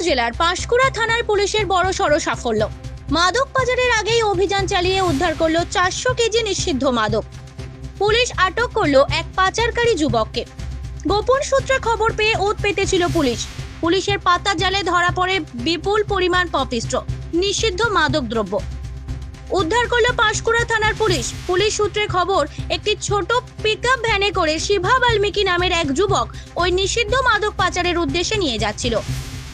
মেদিনীপুর জেলার পাঁশকুড়া থানার পুলিশের বড় সড় সাফল্য। মাদক বাজারের আগেই অভিযান চালিয়ে উদ্ধার করল চারশো কেজি নিষিদ্ধ মাদক। পুলিশ আটক করল এক পাচারকারী যুবককে। গোপন সূত্রে খবর পেয়ে ওত পেতেছিল পুলিশ। পুলিশের পাতা জালে ধরা পড়ে বিপুল পরিমাণ পপিস্ট নিষিদ্ধ মাদক দ্রব্য। উদ্ধার করল পাঁশকুড়া থানার পুলিশ। পুলিশ সূত্রে খবর, একটি ছোট পিকআপ ভ্যানে করে শিভা বাল্মীকি নামের এক যুবক ওই নিষিদ্ধ মাদক পাচারের উদ্দেশ্যে নিয়ে যাচ্ছিল।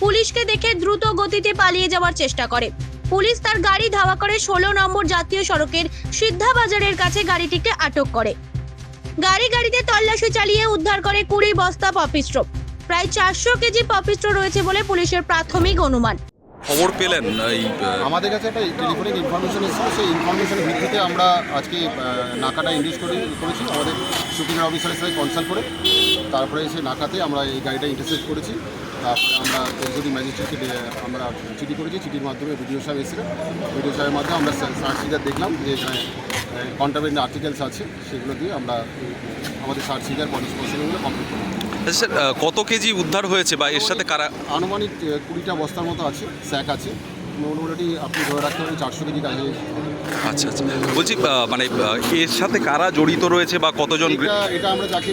পুলিশকে দেখে দ্রুত গতিতে পালিয়ে যাওয়ার চেষ্টা করে। পুলিশ তার গাড়ি ধাওয়া করে ষোলো নম্বর জাতীয় সড়কের সিদ্ধাবাজারের কাছে গাড়িটিকে আটক করে। গাড়ি গাড়িতে তল্লাশি চালিয়ে উদ্ধার করে কুড়ি বস্তা পপিস্ট্রো প্রায় চারশো কেজি পপিস্ট্রো রয়েছে বলে পুলিশের প্রাথমিক অনুমান। খবর পেলেন? এই আমাদের কাছে একটা টেলিফোনিক ইনফরমেশন এসেছিল সেই ইনফরমেশনের ভিত্তিতে আমরা আজকে নাকাটা ইন্ডিউস করে করেছি। আমাদের শুটিং অফিসারের সাথে কনসাল্ট করে তারপরে সেই নাকাতে আমরা এই গাড়িটা ইন্টারসেপ্ট করেছি। তারপরে আমরা এসডিও ম্যাজিস্ট্রেটকে আমরা চিঠি করেছি চিঠির মাধ্যমে ভিডিও সাহেব এসেছিলেন। ভিডিও সাহেবের মাধ্যমে আমরা সার্চিটা দেখলাম যে কন্টামেন্ট আর্টিকেলস আছে সেগুলো দিয়ে আমরা আমাদের সার্চ সিজার পলিশ পোর্শনগুলো কমপ্লিট করি আচ্ছা, স্যার কত কেজি উদ্ধার হয়েছে বা এর সাথে কারা আনুমানিক কুড়িটা বস্তার মতো আছে স্যাক আছে। মোটামুটি আপনি ধরে রাখতে পারেন চারশো কেজি কাজে আচ্ছা আচ্ছা। বলছি মানে এর সাথে কারা জড়িত রয়েছে বা কতজন এটা আমরা যাকে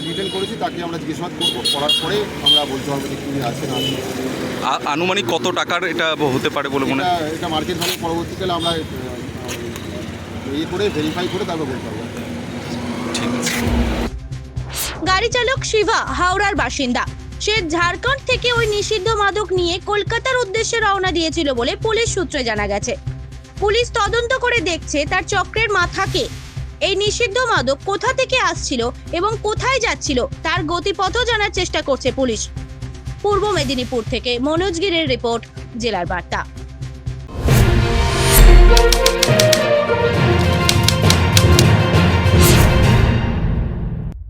ডিটেল করেছি তাকে আমরা জিজ্ঞাসাবাদ করব। করার পরে আমরা বলতে পারব যে কী আছে না আনুমানিক কত টাকার এটা হতে পারে বলে মনে হয় এটা মার্কেট ভ্যালু পরবর্তীকালে আমরা ইয়ে করে ভেরিফাই করে তারপর বলতে ঠিক আছে। গাড়ি চালক শিবা হাওড়ার বাসিন্দা। সে ঝাড়খণ্ড থেকে ওই নিষিদ্ধ মাদক নিয়ে কলকাতার উদ্দেশ্যে রওনা দিয়েছিল বলে পুলিশ সূত্রে জানা গেছে। পুলিশ তদন্ত করে দেখছে তার চক্রের মাথাকে এই নিষিদ্ধ মাদক কোথা থেকে আসছিল এবং কোথায় যাচ্ছিল তার গতিপথও জানার চেষ্টা করছে পুলিশ। পূর্ব মেদিনীপুর থেকে মনোজ গিরের রিপোর্ট জেলার বার্তা।